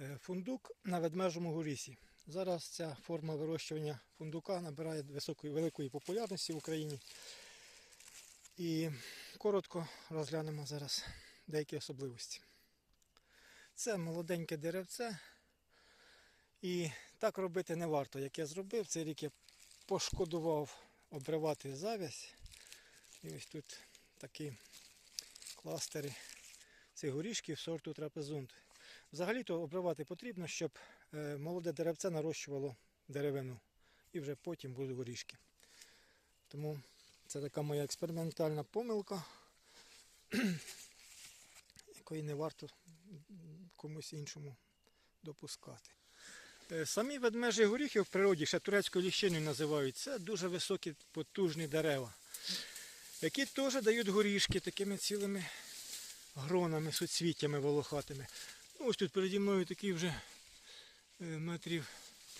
Е, Фундук на ведмежому горісі. Зараз ця форма вирощування фундука набирає високої, великої популярності в Україні. І коротко розглянемо зараз деякі особливості. Це молоденьке деревце. І так робити не варто, як я зробив. Цей рік я пошкодував обривати завязь. І ось тут такі кластери цих горішків сорту трапезунт. Взагалі-то обривати потрібно, щоб е, молоде деревце нарощувало деревину. І вже потім будуть горішки. Тому це така моя експериментальна помилка, якої не варто комусь іншому допускати. Е, Самі ведмежі горіхи в природі, ще турецькою ліщиною називають, це дуже високі потужні дерева, які теж дають горішки такими цілими гронами, суцвіттями волохатими. Ну, ось тут переді мною такий вже е, метрів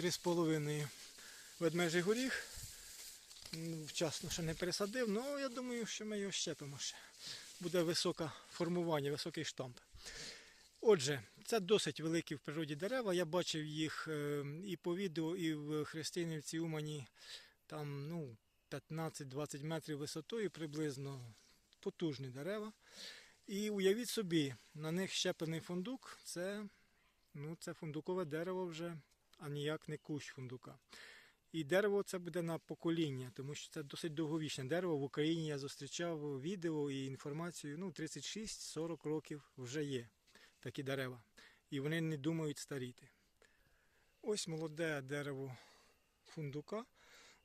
3,5 ведмежий горіх. Ну, Вчасно ще не пересадив, але я думаю, що ми його щепимо ще. Буде високе формування, високий штамп. Отже, це досить великі в природі дерева. Я бачив їх е, і по відео, і в Христинівці Умані. Там ну, 15-20 метрів висотою приблизно потужні дерева. І уявіть собі, на них щеплений фундук це, ну, це фундукове дерево вже, а ніяк не кущ фундука. І дерево це буде на покоління, тому що це досить довговічне дерево. В Україні я зустрічав відео і інформацію. Ну, 36-40 років вже є такі дерева. І вони не думають старіти. Ось молоде дерево фундука.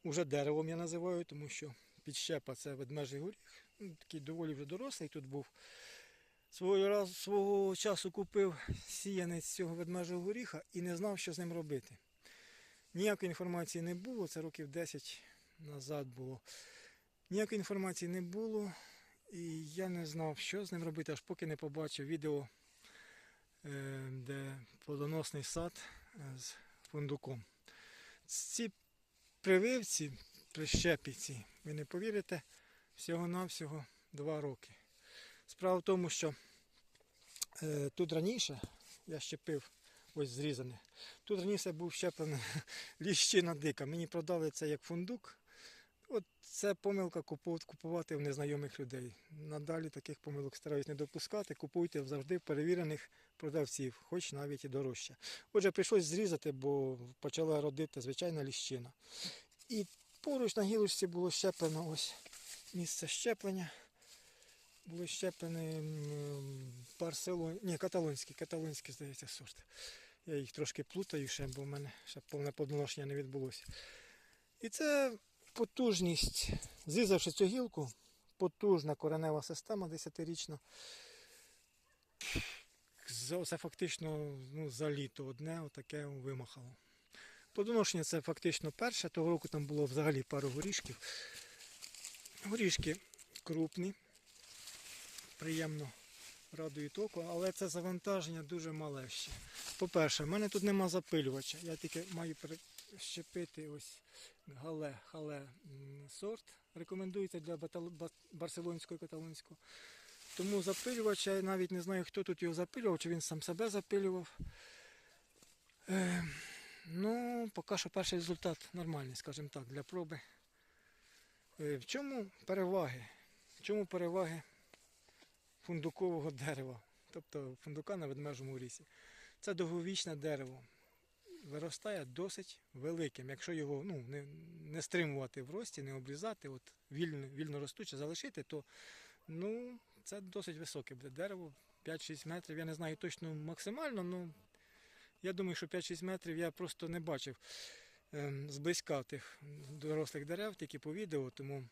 Уже деревом я називаю, тому що підщепа це ведмежий горіх. Ну, Такий доволі вже дорослий тут був. Свого, свого часу купив сіянець цього ведмежого горіха і не знав, що з ним робити. Ніякої інформації не було, це років 10 назад було. Ніякої інформації не було, і я не знав, що з ним робити, аж поки не побачив відео, е, де плодоносний сад е, з фундуком. Ці прививці, прищепіці, ви не повірите, всього-навсього 2 роки. Справа в тому, що е, тут раніше я щепив ось зрізане. Тут раніше був щеплений ліщина дика. Мені продали це як фундук. От це помилка купувати в незнайомих людей. Надалі таких помилок стараюсь не допускати. Купуйте завжди перевірених продавців, хоч навіть і дорожче. Отже, прийшлось зрізати, бо почала родити звичайна ліщина. І поруч на гілочці було щеплено ось місце щеплення. Було щеплений м, барселон... Ні, каталонський, каталонський, здається, сорт. Я їх трошки плутаю ще, бо в мене ще повне подношення не відбулося. І це потужність, зрізавши цю гілку, потужна коренева система 10-річна. За- Це фактично ну, за літо одне отаке вимахало. Плодоношення це фактично перше, того року там було взагалі пару горішків. Горішки крупні, приємно радують око, але це завантаження дуже мале ще. По-перше, в мене тут нема запилювача. Я тільки маю перещепити ось гале, хале сорт. Рекомендується для барселонського і каталонського. Тому запилювача я навіть не знаю, хто тут його запилював, чи він сам себе запилював. Е, ну, поки що перший результат нормальний, скажімо так, для проби. Е, в чому переваги? В чому переваги фундукового дерева, тобто фундука на ведмежому рісі? Це довговічне дерево. Виростає досить великим. Якщо його ну, не, не стримувати в рості, не обрізати, от вільно, вільно ростуче залишити, то ну, це досить високе буде дерево. 5-6 метрів. Я не знаю точно максимально, але я думаю, що 5-6 метрів я просто не бачив ем, зблизька тих дорослих дерев, тільки по відео, тому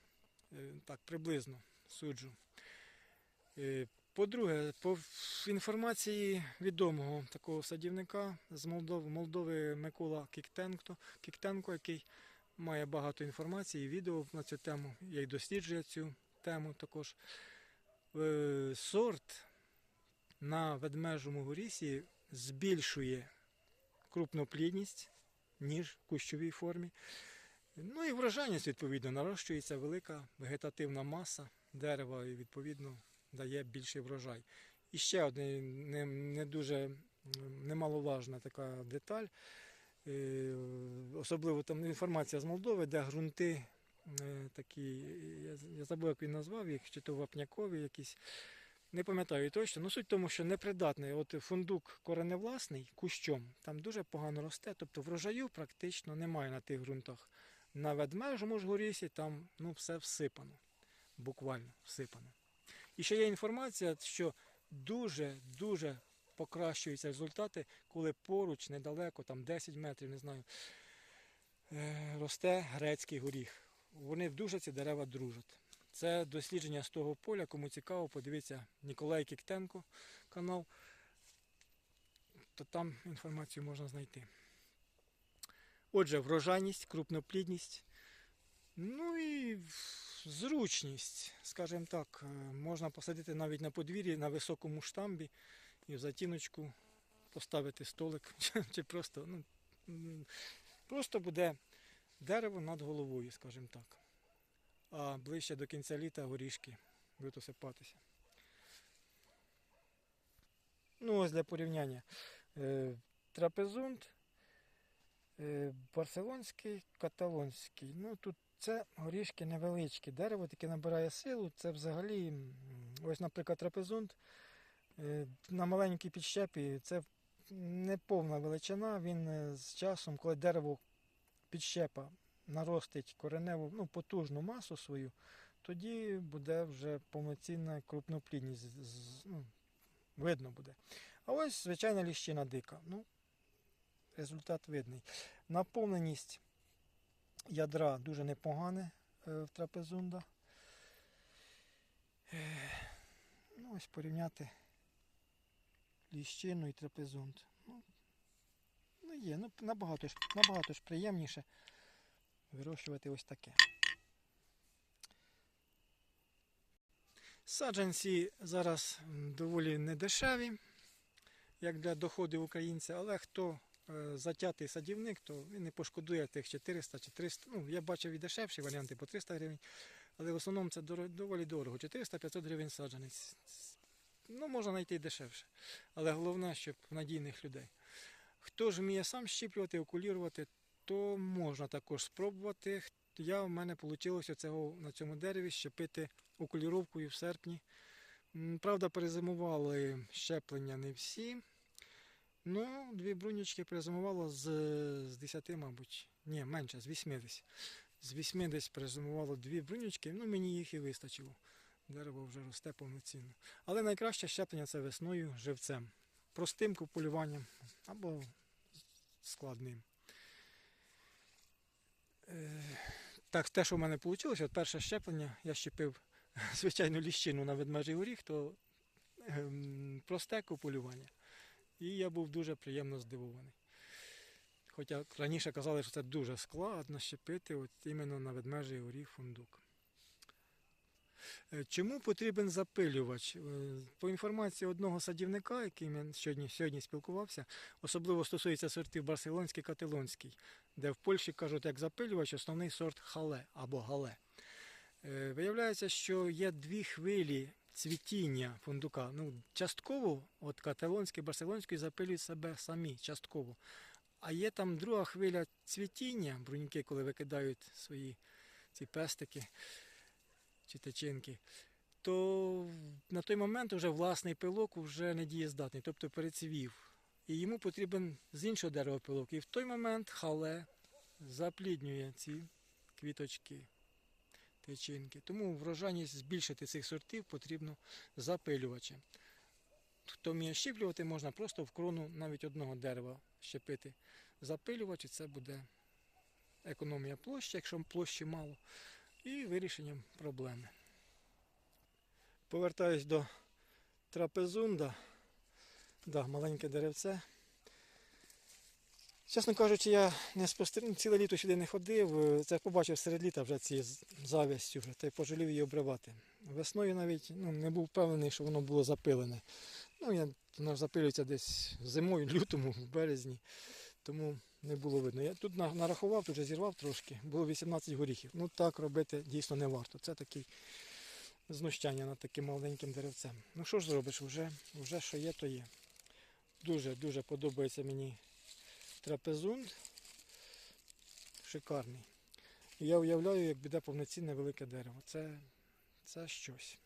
е, так приблизно суджу. Е, По-друге, по інформації відомого такого садівника з Молдови, Молдови Микола Кіктенко, Кіктенко, який має багато інформації, відео на цю тему. Я й досліджую цю тему також. Е, Сорт на ведмежому горісі збільшує крупноплідність, ніж в кущовій формі. Ну і врожайність, відповідно, нарощується велика вегетативна маса дерева і, відповідно, дає більший врожай. І ще одне не, не дуже немаловажна така деталь. Е, Особливо там інформація з Молдови, де ґрунти е, такі, я, забув, як він назвав їх, чи то вапнякові якісь. Не пам'ятаю точно. Ну суть в тому, що непридатний. От фундук кореневласний кущом там дуже погано росте, тобто врожаю практично немає на тих ґрунтах. На ведмежому ж горісі там ну, все всипано, буквально всипано. І ще є інформація, що дуже-дуже покращуються результати, коли поруч, недалеко, там 10 метрів, не знаю, е, росте грецький горіх. Вони дуже ці дерева дружать. Це дослідження з того поля, кому цікаво, подивіться Ніколай Кіктенко канал, то там інформацію можна знайти. Отже, врожайність, крупноплідність, ну і зручність, скажімо так, е, можна посадити навіть на подвір'ї на високому штамбі і в затіночку поставити столик, чи, просто, ну, просто буде дерево над головою, скажімо так. А ближче до кінця літа горішки будуть осипатися. Ну, ось для порівняння. Е, трапезунд, е, барселонський, каталонський. Ну, тут це горішки невеличкі. Дерево таке набирає силу. Це взагалі, ось, наприклад, трапезунд е, на маленькій підщепі це не повна величина. Він е, з часом, коли дерево підщепа наростить кореневу ну, потужну масу свою, тоді буде вже повноцінна крупноплідність. Ну, видно буде. А ось звичайна ліщина дика. Ну, результат видний. Наповненість ядра дуже непогане е, в трапезунда. Е, Ну, ось порівняти ліщину і трапезунд. Ну, ну є, ну набагато ж, набагато ж приємніше вирощувати ось таке. Саджанці зараз доволі недешеві, як для доходів українця, але хто затятий садівник, то він не пошкодує тих 400 чи 300. Ну, я бачив і дешевші варіанти по 300 гривень, але в основному це доволі дорого. 400-500 гривень саджанець. Ну, можна знайти дешевше. Але головне, щоб надійних людей. Хто ж вміє сам щіплювати, окулірувати, то можна також спробувати. Я в мене вийшло цього на цьому дереві щепити окуліровкою в серпні. Правда, перезимували щеплення не всі. Ну, дві брунічки перезимувало з, з 10, мабуть. Ні, менше, з 8 десь. З 8 десь перезимувало дві брунічки, ну мені їх і вистачило. Дерево вже росте повноцінно. Але найкраще щеплення це весною живцем. Простим купулюванням або складним. Е, Так, те, що в мене вийшло, от перше щеплення, я щепив звичайну ліщину на ведмежий горіх, то ем, просте купулювання. І я був дуже приємно здивований. Хоча раніше казали, що це дуже складно щепити от іменно на ведмежий горіх фундук. Е, Чому потрібен запилювач? Е, По інформації одного садівника, яким я сьогодні, сьогодні спілкувався, особливо стосується сортів барселонський каталонський, де в Польщі кажуть, як запилювач, основний сорт хале або гале. Е, Виявляється, що є дві хвилі цвітіння фундука. Ну, частково, от каталонський, барселонський запилюють себе самі, частково. А є там друга хвиля цвітіння, бруньки, коли викидають свої ці пестики чи течинки, то на той момент вже власний пилок вже не дієздатний, тобто перецвів. І йому потрібен з іншого дерева пилок. І в той момент хале запліднює ці квіточки, течинки. Тому врожайність збільшити цих сортів потрібно запилювачем. Хто вміє щіплювати, можна просто в крону навіть одного дерева щепити. Запилювач, і це буде економія площі, якщо площі мало, і вирішенням проблеми. Повертаюсь до трапезунда. Да, маленьке деревце. Чесно кажучи, я не спостерігав, ціле літо сюди не ходив. е, Це побачив серед літа вже ці з- зав'язці вже, та й пожалів її обривати. Весною навіть ну, не був впевнений, що воно було запилене. Ну, я, воно запилюється десь зимою, лютому, в березні, тому не було видно. Я тут нарахував, тут вже зірвав трошки, було 18 горіхів. Ну так робити дійсно не варто. Це такий знущання над таким маленьким деревцем. Ну що ж зробиш, вже, вже що є, то є. Дуже-дуже подобається мені трапезунд. Шикарний. І я уявляю, як буде повноцінне велике дерево. Це, це щось.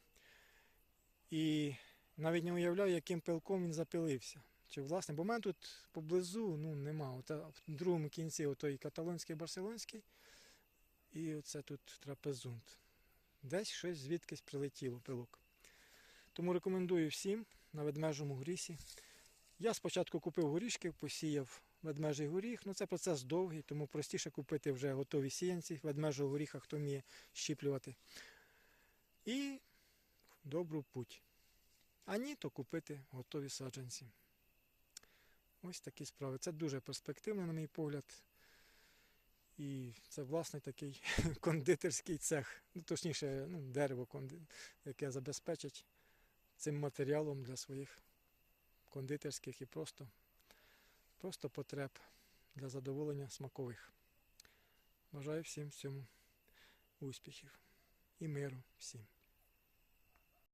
І навіть не уявляю, яким пилком він запилився. Чи власне, бо в мене тут поблизу ну, нема. От, в другому кінці отой каталонський барселонський. І оце тут трапезунд. Десь щось звідкись прилетіло пилок. Тому рекомендую всім на ведмежому горісі. Я спочатку купив горішки, посіяв ведмежий горіх. Ну це процес довгий, тому простіше купити вже готові сіянці ведмежого горіха, хто вміє щіплювати. І добру путь. А ні, то купити готові саджанці. Ось такі справи. Це дуже перспективно, на мій погляд. І це власний такий кондитерський цех, ну, точніше, ну, дерево, яке забезпечить цим матеріалом для своїх кондитерських і просто, просто потреб для задоволення смакових. Бажаю всім в успіхів і миру всім.